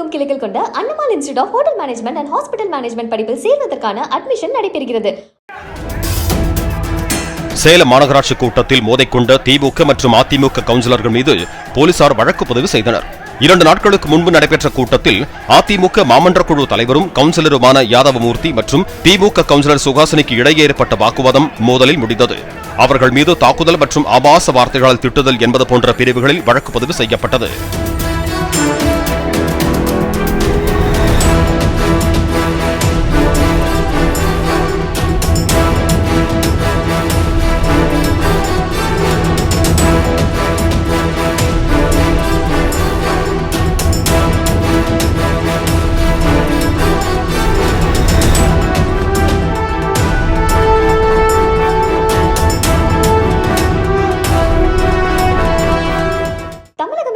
தமிழகமெங்கும் கிளைகள் கொண்ட அண்ணமால் institute of hotel management and hospital management படிப்பில் சேர்வதற்கான அட்மிஷன் நடைபெறுகிறது. சேலம் மாநகராட்சி கூட்டத்தில் மோதைக்கொண்ட திமுக மற்றும் அதிமுக கவுன்சிலர்கள் மீது போலீசார் வழக்கு பதிவு செய்தனர். இரண்டு நாட்களுக்கு முன்பு நடைபெற்ற கூட்டத்தில் அதிமுக மாமன்ற குழு தலைவரும் கவுன்சிலருமான யாதவமூர்த்தி மற்றும் திமுக கவுன்சிலர் சுகாசினிக்கு இடையே ஏற்பட்ட வாக்குவாதம் மோதலில் முடிந்தது. அவர்கள் மீது தாக்குதல் மற்றும் ஆபாச வார்த்தைகளால் திட்டுதல் என்பது போன்ற பிரிவுகளில் வழக்கு பதிவு செய்யப்பட்டது.